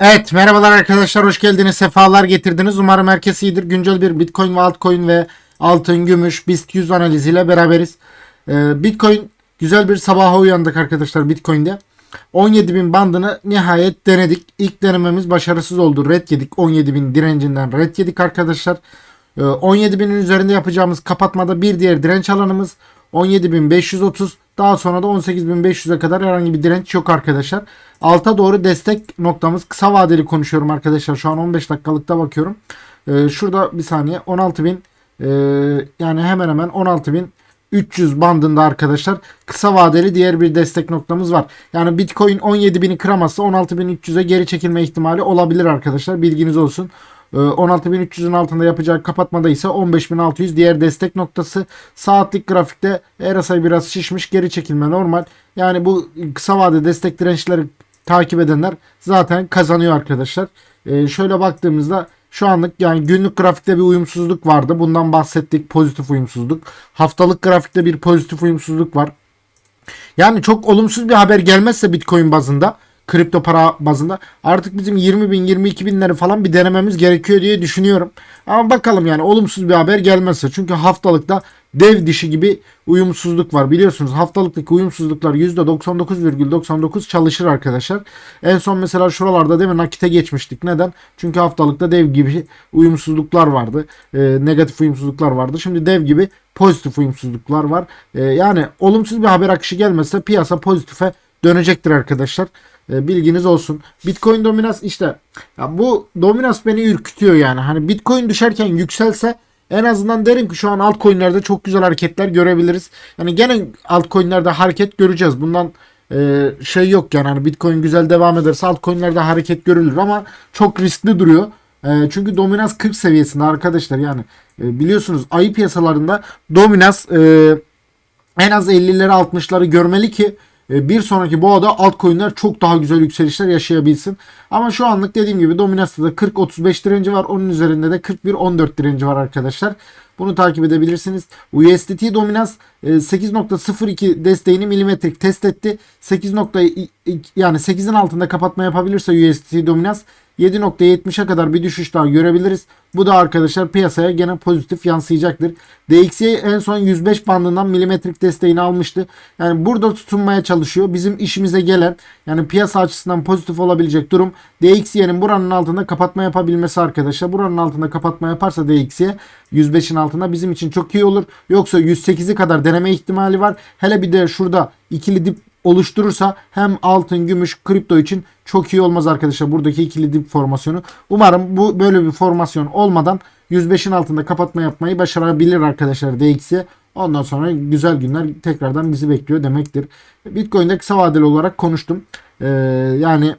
Evet merhabalar arkadaşlar hoş geldiniz sefalar getirdiniz. Umarım herkes iyidir. Güncel bir bitcoin ve altcoin ve altın gümüş BIST 100 analiziyle beraberiz. Ee, bitcoin güzel bir sabaha uyandık arkadaşlar bitcoin'de. 17.000 bandını nihayet denedik. İlk denememiz başarısız oldu red yedik. 17.000 direncinden red yedik arkadaşlar. Ee, 17.000'in üzerinde yapacağımız kapatmada bir diğer direnç alanımız 17.530 daha sonra da 18.500'e kadar herhangi bir direnç yok arkadaşlar. Alta doğru destek noktamız kısa vadeli konuşuyorum arkadaşlar. Şu an 15 dakikalıkta bakıyorum. Ee, şurada bir saniye 16.000 e, yani hemen hemen 16.300 bandında arkadaşlar kısa vadeli diğer bir destek noktamız var. Yani Bitcoin 17.000'i kıramazsa 16.300'e geri çekilme ihtimali olabilir arkadaşlar. Bilginiz olsun. Ee, 16.300'ün altında yapacağı kapatmada ise 15.600 diğer destek noktası. Saatlik grafikte RSI biraz şişmiş geri çekilme normal. Yani bu kısa vade destek dirençleri takip edenler zaten kazanıyor arkadaşlar. Ee, şöyle baktığımızda şu anlık yani günlük grafikte bir uyumsuzluk vardı. Bundan bahsettik pozitif uyumsuzluk. Haftalık grafikte bir pozitif uyumsuzluk var. Yani çok olumsuz bir haber gelmezse Bitcoin bazında kripto para bazında artık bizim 20 bin 22 binleri falan bir denememiz gerekiyor diye düşünüyorum. Ama bakalım yani olumsuz bir haber gelmezse. Çünkü haftalıkta dev dişi gibi uyumsuzluk var. Biliyorsunuz haftalıktaki uyumsuzluklar %99,99 çalışır arkadaşlar. En son mesela şuralarda değil mi nakite geçmiştik. Neden? Çünkü haftalıkta dev gibi uyumsuzluklar vardı. Ee, negatif uyumsuzluklar vardı. Şimdi dev gibi pozitif uyumsuzluklar var. Ee, yani olumsuz bir haber akışı gelmezse piyasa pozitife dönecektir arkadaşlar. E, bilginiz olsun. Bitcoin dominans işte ya bu dominans beni ürkütüyor yani. Hani Bitcoin düşerken yükselse en azından derim ki şu an altcoin'lerde çok güzel hareketler görebiliriz. Yani gene altcoin'lerde hareket göreceğiz. Bundan e, şey yok yani hani Bitcoin güzel devam ederse altcoin'lerde hareket görülür ama çok riskli duruyor. E, çünkü dominans 40 seviyesinde arkadaşlar yani e, biliyorsunuz ayı piyasalarında dominans e, en az 50'leri 60'ları görmeli ki bir sonraki boğada altcoin'ler çok daha güzel yükselişler yaşayabilsin. Ama şu anlık dediğim gibi Dominance'da da 40-35 direnci var. Onun üzerinde de 41-14 direnci var arkadaşlar. Bunu takip edebilirsiniz. USDT Dominance e, 8.02 desteğini milimetrik test etti. 8. yani 8'in altında kapatma yapabilirse USDT Dominance 7.70'e kadar bir düşüş daha görebiliriz. Bu da arkadaşlar piyasaya gene pozitif yansıyacaktır. DXY en son 105 bandından milimetrik desteğini almıştı. Yani burada tutunmaya çalışıyor. Bizim işimize gelen yani piyasa açısından pozitif olabilecek durum DXY'nin buranın altında kapatma yapabilmesi arkadaşlar. Buranın altında kapatma yaparsa DXY 105'in altında bizim için çok iyi olur. Yoksa 108'i kadar deneme ihtimali var. Hele bir de şurada ikili dip oluşturursa hem altın, gümüş, kripto için çok iyi olmaz arkadaşlar buradaki ikili dip formasyonu. Umarım bu böyle bir formasyon olmadan 105'in altında kapatma yapmayı başarabilir arkadaşlar DXY. Ondan sonra güzel günler tekrardan bizi bekliyor demektir. Bitcoin'de kısa vadeli olarak konuştum. Ee, yani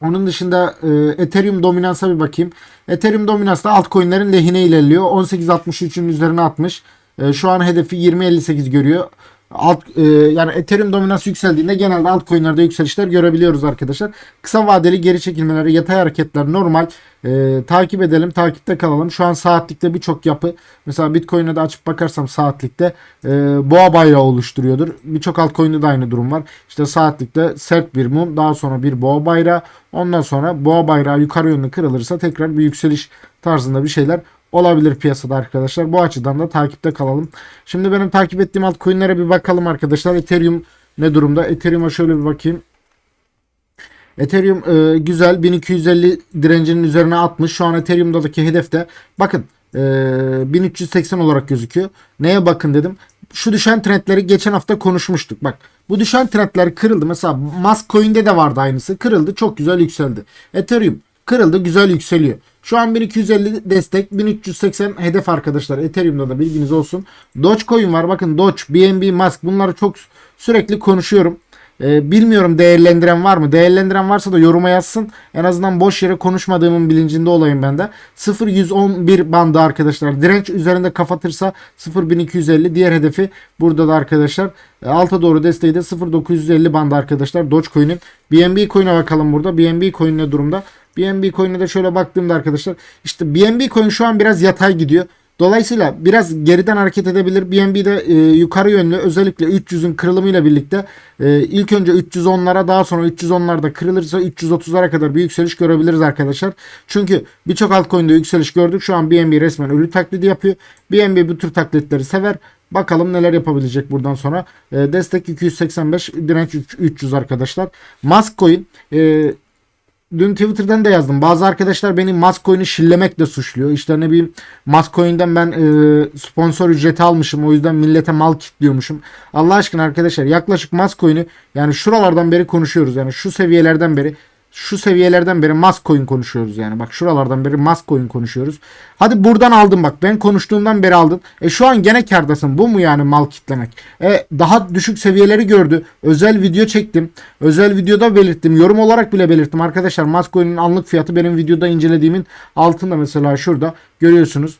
onun dışında e, Ethereum dominansa bir bakayım. Ethereum dominansta altcoin'lerin lehine ilerliyor. 18.63'ün üzerine atmış. E, şu an hedefi 20.58 görüyor alt e, yani Ethereum dominansı yükseldiğinde genelde altcoin'lerde yükselişler görebiliyoruz arkadaşlar. Kısa vadeli geri çekilmeleri, yatay hareketler normal. E, takip edelim, takipte kalalım. Şu an saatlikte birçok yapı mesela Bitcoin'e de açıp bakarsam saatlikte e, boğa bayrağı oluşturuyordur. Birçok altcoin'de de aynı durum var. İşte saatlikte sert bir mum, daha sonra bir boğa bayrağı, ondan sonra boğa bayrağı yukarı yönlü kırılırsa tekrar bir yükseliş tarzında bir şeyler olabilir piyasada arkadaşlar. Bu açıdan da takipte kalalım. Şimdi benim takip ettiğim altcoin'lere bir bakalım arkadaşlar. Ethereum ne durumda? Ethereum'a şöyle bir bakayım. Ethereum e, güzel 1250 direncinin üzerine atmış. Şu an Ethereum'daki hedefte bakın e, 1380 olarak gözüküyor. Neye bakın dedim. Şu düşen trendleri geçen hafta konuşmuştuk. Bak bu düşen trendler kırıldı. Mesela Mask Coin'de de vardı aynısı. Kırıldı çok güzel yükseldi. Ethereum kırıldı güzel yükseliyor. Şu an 1250 destek 1380 hedef arkadaşlar. Ethereum'da da bilginiz olsun. Dogecoin var. Bakın Doge, BNB, Mask bunları çok sürekli konuşuyorum. Ee, bilmiyorum değerlendiren var mı? Değerlendiren varsa da yoruma yazsın. En azından boş yere konuşmadığımın bilincinde olayım ben de. 0111 bandı arkadaşlar. Direnç üzerinde kapatırsa 0250 diğer hedefi burada da arkadaşlar. Alta doğru desteği de 0950 bandı arkadaşlar. Dogecoin'in. BNB coin'e bakalım burada. BNB coin ne durumda? BNB coin'e de şöyle baktığımda arkadaşlar işte BNB coin şu an biraz yatay gidiyor. Dolayısıyla biraz geriden hareket edebilir. BNB'de e, yukarı yönlü özellikle 300'ün kırılımıyla birlikte e, ilk önce 310'lara daha sonra 310'larda kırılırsa 330'lara kadar bir yükseliş görebiliriz arkadaşlar. Çünkü birçok altcoin'de yükseliş gördük. Şu an BNB resmen ölü taklidi yapıyor. BNB bu tür taklitleri sever. Bakalım neler yapabilecek buradan sonra. E, destek 285, direnç 300 arkadaşlar. Mask coin e, dün Twitter'dan da yazdım. Bazı arkadaşlar beni Mascoin'i şillemekle suçluyor. İşte ne bileyim Mascoin'den ben e, sponsor ücreti almışım. O yüzden millete mal kitliyormuşum. Allah aşkına arkadaşlar yaklaşık Mascoin'i yani şuralardan beri konuşuyoruz. Yani şu seviyelerden beri şu seviyelerden beri Mascoin konuşuyoruz yani. Bak şuralardan beri Mascoin konuşuyoruz. Hadi buradan aldın bak. Ben konuştuğumdan beri aldın. E şu an gene kardasın. Bu mu yani mal kitlemek? E daha düşük seviyeleri gördü. Özel video çektim. Özel videoda belirttim. Yorum olarak bile belirttim. Arkadaşlar Mascoin'in anlık fiyatı benim videoda incelediğimin altında mesela şurada görüyorsunuz.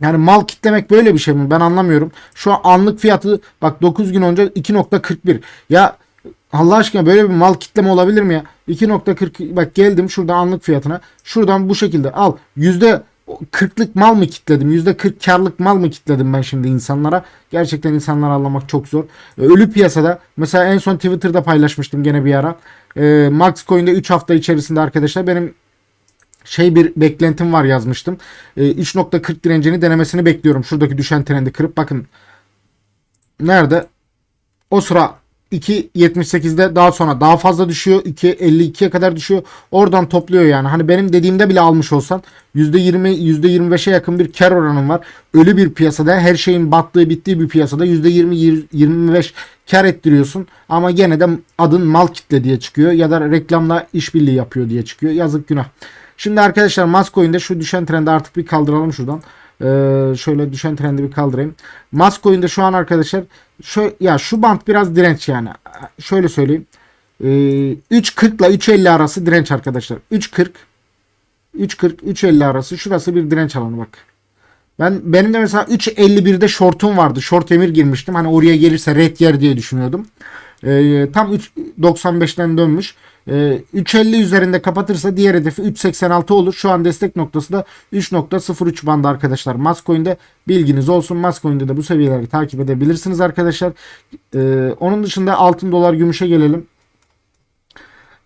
Yani mal kitlemek böyle bir şey mi? Ben anlamıyorum. Şu an anlık fiyatı bak 9 gün önce 2.41. Ya Allah aşkına böyle bir mal kitleme olabilir mi ya? 2.40 bak geldim şurada anlık fiyatına. Şuradan bu şekilde al. Yüzde 40'lık mal mı kitledim? Yüzde 40 karlık mal mı kitledim ben şimdi insanlara? Gerçekten insanları anlamak çok zor. Ee, Ölü piyasada mesela en son Twitter'da paylaşmıştım gene bir ara. Ee, Max Coin'de 3 hafta içerisinde arkadaşlar benim şey bir beklentim var yazmıştım. Ee, 3.40 direncini denemesini bekliyorum. Şuradaki düşen trendi kırıp bakın. Nerede? O sıra 2.78'de daha sonra daha fazla düşüyor. 2.52'ye kadar düşüyor. Oradan topluyor yani. Hani benim dediğimde bile almış olsan %20 %25'e yakın bir kar oranın var. Ölü bir piyasada her şeyin battığı bittiği bir piyasada %20 25 kar ettiriyorsun ama gene de adın mal kitle diye çıkıyor ya da reklamla işbirliği yapıyor diye çıkıyor. Yazık günah. Şimdi arkadaşlar Mascoin'de şu düşen trendi artık bir kaldıralım şuradan. Ee, şöyle düşen trendi bir kaldırayım. Mascoin'de şu an arkadaşlar şu ya şu bant biraz direnç yani. Şöyle söyleyeyim. Ee, 3.40 ile 3.50 arası direnç arkadaşlar. 3.40 3.40 3.50 arası şurası bir direnç alanı bak. Ben benim de mesela 3.51'de shortum vardı. Short emir girmiştim. Hani oraya gelirse red yer diye düşünüyordum. Ee, tam 3.95'ten dönmüş. Ee, 3.50 üzerinde kapatırsa diğer hedefi 3.86 olur. Şu an destek noktası da 3.03 bandı arkadaşlar. Mascoin'de bilginiz olsun. Mascoin'de de bu seviyeleri takip edebilirsiniz arkadaşlar. Ee, onun dışında altın dolar gümüşe gelelim.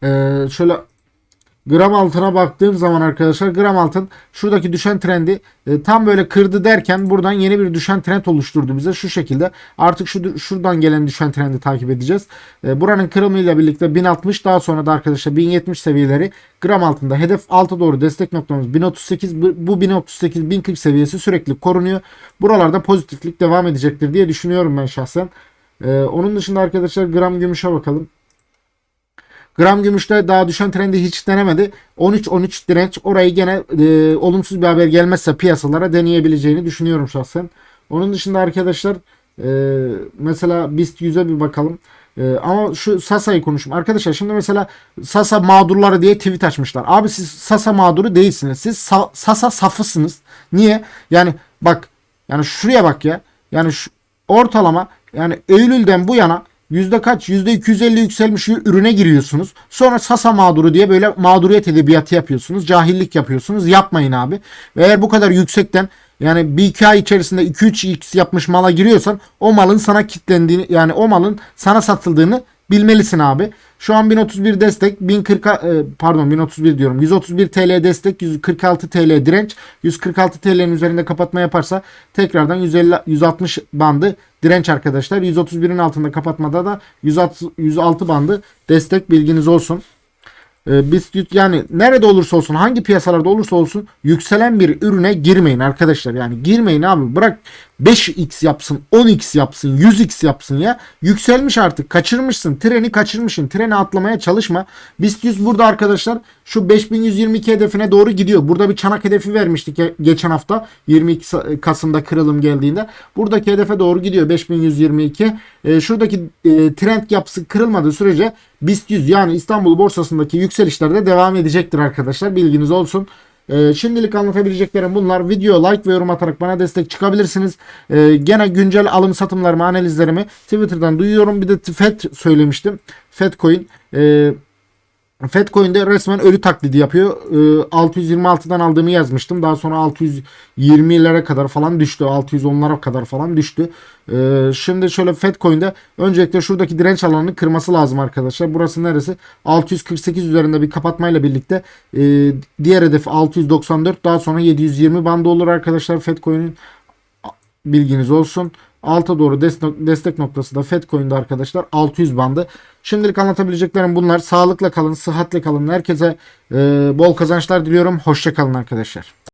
Ee, şöyle gram altına baktığım zaman arkadaşlar gram altın şuradaki düşen trendi e, tam böyle kırdı derken buradan yeni bir düşen trend oluşturdu bize şu şekilde. Artık şu şuradan gelen düşen trendi takip edeceğiz. E, buranın kırımıyla birlikte 1060 daha sonra da arkadaşlar 1070 seviyeleri gram altında hedef alta doğru destek noktamız 1038 bu bu 1038 1040 seviyesi sürekli korunuyor. Buralarda pozitiflik devam edecektir diye düşünüyorum ben şahsen. E, onun dışında arkadaşlar gram gümüşe bakalım. Gram gümüşte daha düşen trendi hiç denemedi. 13-13 direnç orayı gene e, olumsuz bir haber gelmezse piyasalara deneyebileceğini düşünüyorum şahsen. Onun dışında arkadaşlar e, mesela BIST 100'e bir bakalım. E, ama şu Sasa'yı konuşayım. Arkadaşlar şimdi mesela Sasa mağdurları diye tweet açmışlar. Abi siz Sasa mağduru değilsiniz. Siz Sa- Sasa safısınız. Niye? Yani bak yani şuraya bak ya. Yani şu ortalama yani Eylül'den bu yana yüzde kaç? Yüzde 250 yükselmiş ürüne giriyorsunuz. Sonra Sasa mağduru diye böyle mağduriyet edebiyatı yapıyorsunuz. Cahillik yapıyorsunuz. Yapmayın abi. Eğer bu kadar yüksekten yani bir iki ay içerisinde 2-3x yapmış mala giriyorsan o malın sana kitlendiğini yani o malın sana satıldığını bilmelisin abi. Şu an 1031 destek, 1040 e, pardon 1031 diyorum. 131 TL destek, 146 TL direnç. 146 TL'nin üzerinde kapatma yaparsa tekrardan 150 160 bandı direnç arkadaşlar. 131'in altında kapatmada da 106, 106 bandı destek bilginiz olsun. Ee, biz yani nerede olursa olsun hangi piyasalarda olursa olsun yükselen bir ürüne girmeyin arkadaşlar. Yani girmeyin abi bırak 5x yapsın 10x yapsın 100x yapsın ya. Yükselmiş artık kaçırmışsın treni kaçırmışsın treni atlamaya çalışma. BIST 100 burada arkadaşlar şu 5122 hedefine doğru gidiyor. Burada bir çanak hedefi vermiştik geçen hafta 22 Kasım'da kırılım geldiğinde. Buradaki hedefe doğru gidiyor 5122. E, şuradaki e, trend yapısı kırılmadığı sürece BIST 100 yani İstanbul borsasındaki yükselişlerde devam edecektir arkadaşlar. Bilginiz olsun. Ee, şimdilik anlatabileceklerim bunlar. Video like ve yorum atarak bana destek çıkabilirsiniz. Ee, gene güncel alım satımlarımı, analizlerimi Twitter'dan duyuyorum. Bir de FED söylemiştim. FED coin. Ee, Fedcoin'de resmen ölü taklidi yapıyor. Ee, 626'dan aldığımı yazmıştım. Daha sonra 620'lere kadar falan düştü. 610'lara kadar falan düştü. Ee, şimdi şöyle Fedcoin'de öncelikle şuradaki direnç alanını kırması lazım arkadaşlar. Burası neresi? 648 üzerinde bir kapatmayla birlikte e, diğer hedef 694 daha sonra 720 bandı olur arkadaşlar Fedcoin'in bilginiz olsun. Alta doğru destek, noktası da Fedcoin'de arkadaşlar 600 bandı. Şimdilik anlatabileceklerim bunlar. Sağlıkla kalın, sıhhatle kalın. Herkese e, bol kazançlar diliyorum. Hoşça kalın arkadaşlar.